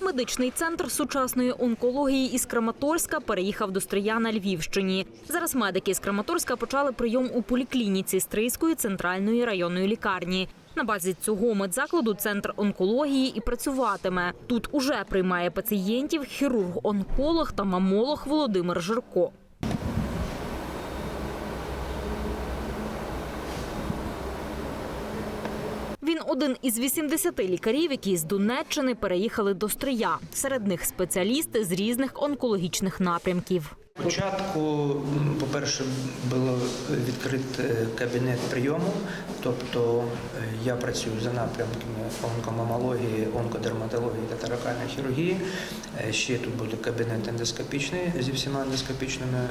Медичний центр сучасної онкології із Краматорська переїхав до Стрия на Львівщині. Зараз медики з Краматорська почали прийом у поліклініці Стрийської центральної районної лікарні. На базі цього медзакладу центр онкології і працюватиме. Тут уже приймає пацієнтів хірург-онколог та мамолог Володимир Жирко. Він один із 80 лікарів, які з Донеччини переїхали до Стрия. Серед них спеціалісти з різних онкологічних напрямків. Спочатку, по-перше, було відкрит кабінет прийому, тобто е, я працюю за напрямками онкомамології, онкодерматології та таракальної хірургії. Е, Ще тут буде кабінет ендоскопічний зі всіма ендоскопічними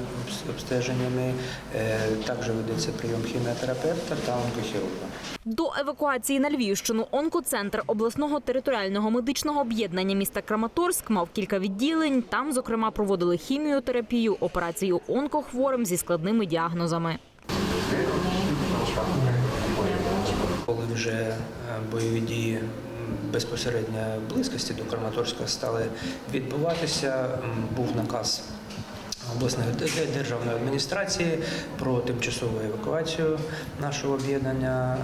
обстеженнями. Е, Також ведеться прийом хіміотерапевта та онкохірурга. До евакуації на Львівщину онкоцентр обласного територіального медичного об'єднання міста Краматорськ мав кілька відділень. Там, зокрема, проводили хіміотерапію, операцію онкохворим зі складними діагнозами. Коли вже е, бойові дії безпосередньо близькості до Краматорська стали відбуватися, був наказ обласної державної адміністрації про тимчасову евакуацію нашого об'єднання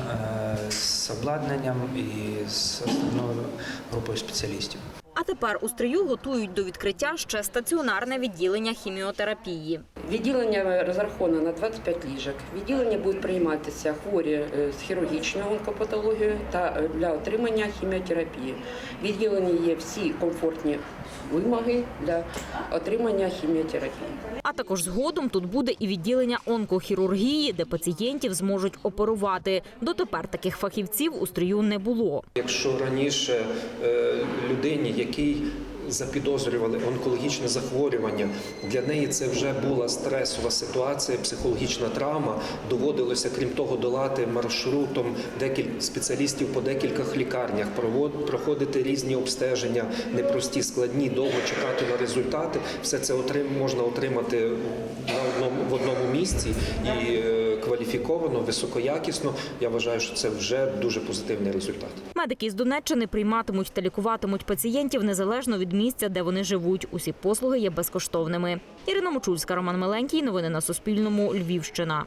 е, з обладнанням і з основною групою спеціалістів. А тепер у стрию готують до відкриття ще стаціонарне відділення хіміотерапії. Відділення розраховано на 25 ліжок. Відділення будуть прийматися хворі е, з хірургічною онкопатологією та е, для отримання хіміотерапії. В відділенні є всі комфортні вимоги для отримання хіміотерапії. А також згодом тут буде і відділення онкохірургії, де пацієнтів зможуть оперувати. Дотепер таких фахівців у стрию не було. Якщо раніше е, людині, якій запідозрювали онкологічне захворювання, для неї це вже була стресова ситуація, психологічна травма. Доводилося, крім того, долати маршрутом декілька спеціалістів по декількох лікарнях, проходити різні обстеження, непрості, складні, довго чекати на результати. Все це можна отримати на одному в одному місці і е, кваліфіковано, високоякісно. Я вважаю, що це вже дуже позитивний результат. Медики з Донеччини прийматимуть та лікуватимуть пацієнтів незалежно від місця, де вони живуть. Усі послуги є безкоштовними. Ірина Мочульська, Роман Миленький. Новини на Суспільному. Львівщина.